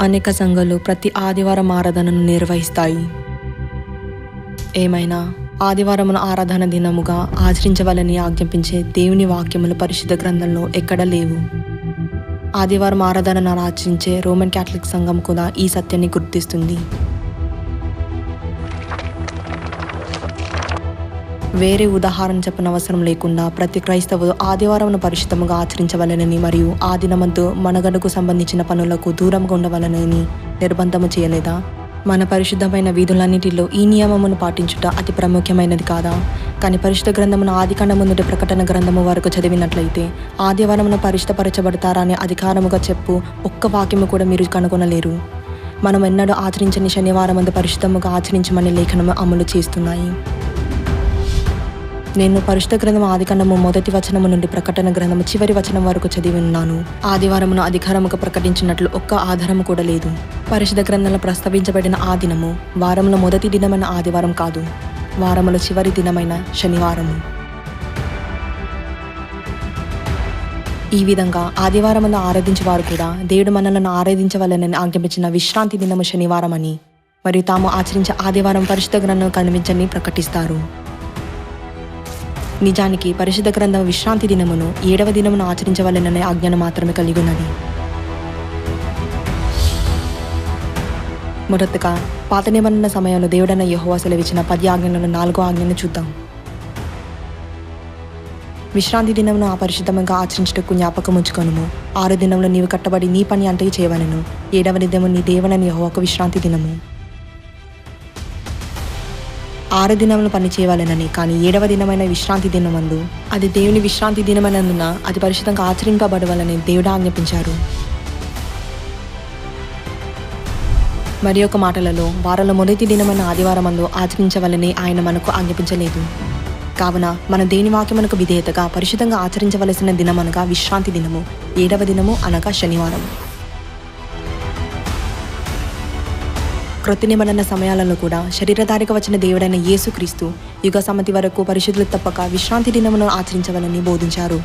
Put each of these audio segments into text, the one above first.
అనేక సంఘాలు ప్రతి ఆదివారం ఆరాధనను నిర్వహిస్తాయి. ఏమైనా? ఆదివారమున ఆరాధన దినముగా ఆచరించవాలని ఆజ్ఞాపించే దేవుని వాక్యములు పరిశుద్ధ గ్రంథంలో ఎక్కడ లేవు. ఆదివారం ఆరాధనను ఆచరించే రోమన్ క్యాథలిక్ సంఘం కూడా ఈ సత్యాన్ని గుర్తిస్తుంది. వేరే ఉదాహరణ చెప్పనవసరం లేకుండా ప్రతి క్రైస్తవుడు ఆదివారం పరిశుద్ధముగా ఆచరించవలనని మరియు ఆ దినమందు మనగడకు సంబంధించిన పనులకు దూరంగా ఉండవలనని నిర్బంధము చేయలేదా? మన పరిశుద్ధమైన వీధులన్నిటిలో ఈ నియమమును పాటించుట అతి ప్రాముఖ్యమైనది కాదా? కానీ పరిశుద్ధ గ్రంథమును ఆది నుండి ప్రకటన గ్రంథము వరకు చదివినట్లయితే ఆదివారమున పరిశుద్ధపరచబడతారా అనే అధికారముగా చెప్పు ఒక్క వాక్యము కూడా మీరు కనుగొనలేరు. మనం ఎన్నడూ ఆచరించని శనివారం అందు పరిశుద్ధముగా ఆచరించమని లేఖనము అమలు చేస్తున్నాయి. నేను పరిశుద్ధ గ్రంథం ఆదికాండము మొదటి వచనము నుండి ప్రకటన గ్రంథము చివరి వచనం వరకు చదివి ఉన్నాను. ఆదివారమును అధికారముగా ప్రకటించినట్లు ఒక్క ఆధారము కూడా లేదు. పరిశుద్ధ గ్రంథంలో ప్రస్తావించబడిన ఆ దినము వారంలో మొదటి దినమైన ఆదివారం కాదు. వారములో చివరి దినమైన శనివారము. ఈ విధంగా ఆదివారమును ఆరాధించేవారు కూడా దేవుడు మనలను ఆరాధించవలనని ఆజ్ఞాపించిన విశ్రాంతి దినము శనివారం అని మరియు తాము ఆచరించే ఆదివారం పరిశుద్ధ గ్రంథం కనిపించని ప్రకటిస్తారు. నిజానికి పరిశుద్ధ గ్రంథం విశ్రాంతి దినమును ఏడవ దినమును ఆచరించవలెననే ఆజ్ఞను మాత్రమే కలిగి ఉన్నది. మొదటగా పాత నిబంధన సమయంలో దేవుడన్న యహోవా సెలవిచ్చిన పది ఆజ్ఞలను నాలుగో ఆజ్ఞను చూద్దాం. విశ్రాంతి దినమును ఆ ఆచరించటకు జ్ఞాపకం ఉంచుకొనుము. ఆరు దినంలో నీవు కట్టబడి నీ పని అంటే చేయవలను. ఏడవ దినము నీ దేవుడని యహోవాకు విశ్రాంతి దినము. ఆరు దినములు పని చేయవాలనని కానీ ఏడవ దినమైన విశ్రాంతి దినమందు. అది దేవుని విశ్రాంతి దినమనందున అది పరిశుద్ధంగా ఆచరింపబడవాలని దేవుడు ఆజ్ఞాపించారు. మరి ఒక మాటలలో వారంలో మొదటి దినమైన ఆదివారమందు ఆచరించవలని ఆయన మనకు ఆజ్ఞాపించలేదు. కావున మన దేని వాక్యమునకు విధేయతగా పరిశుద్ధంగా ఆచరించవలసిన దినమనగా విశ్రాంతి దినము. ఏడవ దినము అనగా శనివారం క్రొత్త నిబంధన సమయాలలో కూడా శరీరధారిక వచ్చిన దేవుడైన యేసుక్రీస్తు యుగ సమ్మతి వరకు పరిశుద్ధులు తప్పక విశ్రాంతి దినమును ఆచరించవాలని బోధించారు.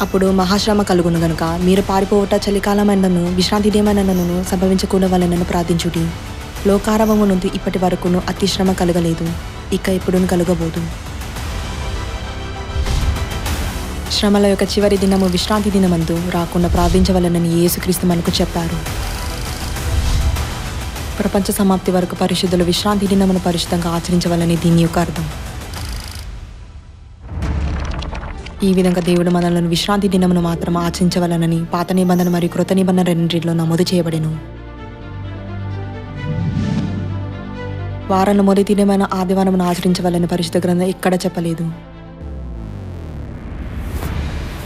అప్పుడు మహాశ్రమ కలుగును గనుక మీరు పారిపోవట చలికాలమైనను విశ్రాంతి దినమైనను సంభవించకూడవలనని ప్రార్థించుడి. లోకారవము నుండి ఇప్పటి వరకును అతిశ్రమ కలగలేదు. ఇక ఇప్పుడును కలగబోదు. శ్రమల యొక్క చివరి దినము విశ్రాంతి దినమందు రాకుండా ప్రార్థించవలనని యేసుక్రీస్తు మనకు చెప్పారు. ప్రపంచ సమాప్తి వరకు పరిశుద్ధులు విశ్రాంతి దినమును పరిశుద్ధంగా ఆచరించవాలని దీని యొక్క అర్థం. ఈ విధంగా దేవుడు మనలను విశ్రాంతి దినమును మాత్రం ఆచరించవలనని పాత నిబంధన మరియు కృత నిబంధన రెండింటిలో నమోదు చేయబడెను. వారంలో మొదటి దినమైన ఆదివారం ఆచరించవాలని పరిశుద్ధ గ్రంథం ఎక్కడ చెప్పలేదు.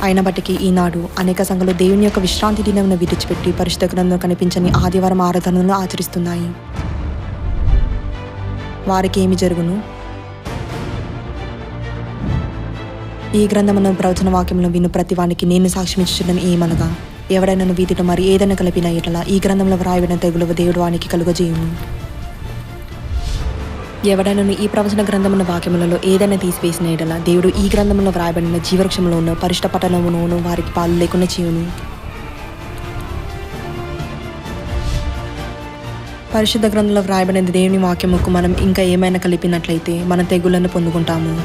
అయినప్పటికీ ఈనాడు అనేక సంఘాలు దేవుని యొక్క విశ్రాంతి దినమును విడిచిపెట్టి పరిశుద్ధ గ్రంథం కనిపించని ఆదివారం ఆరాధనలు ఆచరిస్తున్నాయి. వారికి ఏమి జరుగును? ఈ గ్రంథమును ప్రవచన వాక్యంలో విను ప్రతి వానికి నేను సాక్ష్యమించడం ఏమనగా ఎవడైనా వీధిలో మరి ఏదైనా కలిపిన ఇట్లా ఈ గ్రంథంలో వ్రాయబడిన తెగులు దేవుడు వానికి కలుగజేయును. ఎవడైనా ఈ ప్రవచన గ్రంథమున్న వాక్యములలో ఏదైనా తీసివేసిన ఎడల దేవుడు ఈ గ్రంథంలో వ్రాయబడిన జీవవృక్షంలో ఉన్న పరిష్ట పట్టణమును వారికి పాలు లేకుండా చేయును. పరిశుద్ధ గ్రంథంలో వ్రాయబడిన దేవుని వాక్యముకు మనం ఇంకా ఏమైనా కలిపినట్లయితే మన తెగులను పొందుకుంటాము.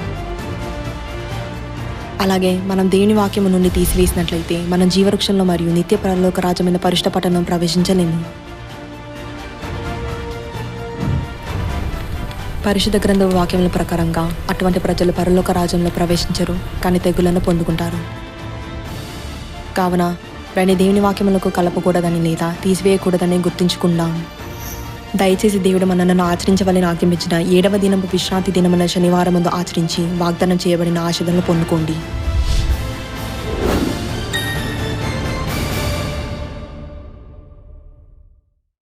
అలాగే మనం దేవుని వాక్యము నుండి తీసివేసినట్లయితే మన జీవవృక్షంలో మరియు నిత్య పరలోక రాజమైన పరిష్ట పట్టణం ప్రవేశించలేము. పరిశుద్ధ గ్రంథ వాక్యముల ప్రకారంగా అటువంటి ప్రజలు పరలోక రాజ్యంలో ప్రవేశించరు కానీ తెగులను పొందుకుంటారు. కావున రెండు దేవుని వాక్యములకు కలపకూడదని లేదా తీసివేయకూడదని గుర్తుంచుకుందాం. దయచేసి దేవుడు మనలను ఆచరించవాలని ఆజ్ఞాపించిన ఏడవ దినము విశ్రాంతి దినమున శనివారం ముందు ఆచరించి వాగ్దానం చేయబడిన ఆశలను పొందుకోండి.